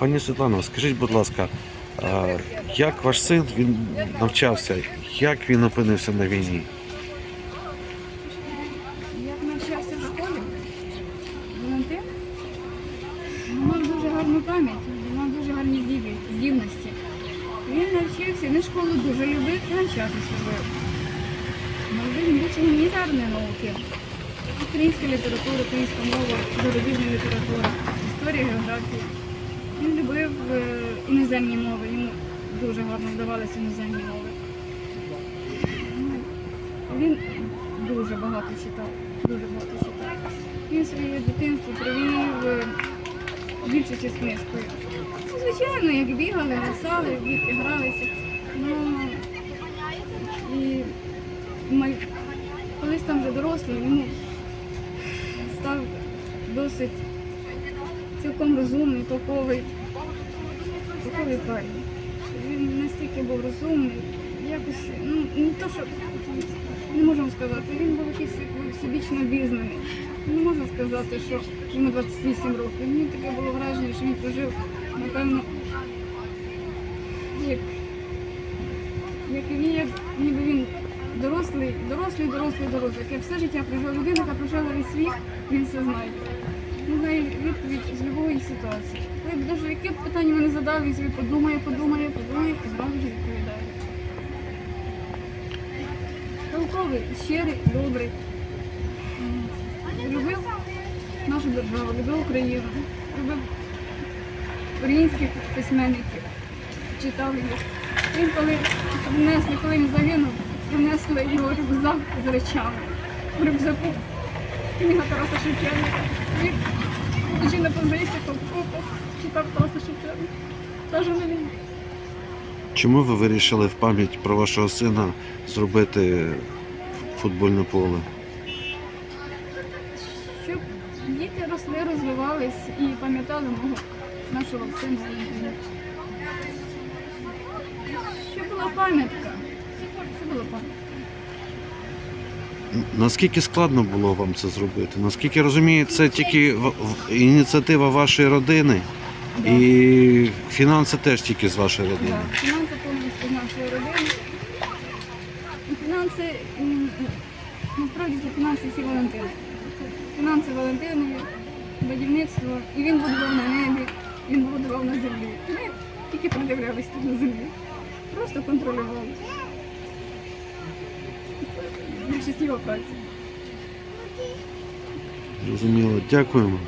Пані Світлано, скажіть, будь ласка, як ваш син він навчався? Як він опинився на війні? Як навчався в школі, Валентин він мав дуже гарну пам'ять, він мав дуже гарні здіб- здібності. Він навчився, він школу дуже любив і навчатися любив. Молодий він вивчив гуманітарні науки, українська література, українська мова, зарубіжна література, історія, географія. Він любив е, іноземні мови, йому дуже гарно вдавалися іноземні мови. Він дуже багато читав, дуже багато читав. Він своє дитинство провів е, більшості з книжкою. Ну, звичайно, як бігали, гасали, дітки гралися. Ну, і май- колись там вже дорослий, йому став досить цілком розумний, толковий, толковий парень. Він настільки був розумний, якось, ну, не то, що не можемо сказати, він був якийсь всебічно обізнаний. Не можна сказати, що йому 28 років. Мені таке було враження, що він прожив, напевно, як, як він, як ніби він дорослий, дорослий, дорослий, дорослий. Яке все життя прожив людина, яка прожила весь світ, він все знає. Він знає відповідь з будь-якої ситуації. Коли б навіть яке б питання мене задав, він собі подумає, подумає, подумає і зразу ж відповідає. Толковий, щирий, добрий. Любив нашу державу, любив Україну, любив українських письменників, читав їх. Він коли принесли, коли він загинув, принесли його рюкзак з речами. В рюкзаку книга Тараса Шевченка. Він лежи на позиції, копкопах, читав Тараса Шевченка. Навіть на. Чому ви вирішили в пам'ять про вашого сина зробити футбольне поле? щоб діти росли, розвивались і пам'ятали мого нашого сина Щоб була пам'ятка. Щоб була пам'ятка. Наскільки складно було вам це зробити? Наскільки я розумію, це тільки ініціатива вашої родини Да. і фінанси теж тільки з вашої родини. Да, Фінанси повністю з нашої родини. Фінанси, насправді це фінанси всі Валентини. Фінанси Валентинові, будівництво. І він будував на небі, він будував на землі. Ми тільки придивлялись тут на землі. Просто контролювали. Більшість його праці. Зрозуміло. Дякуємо.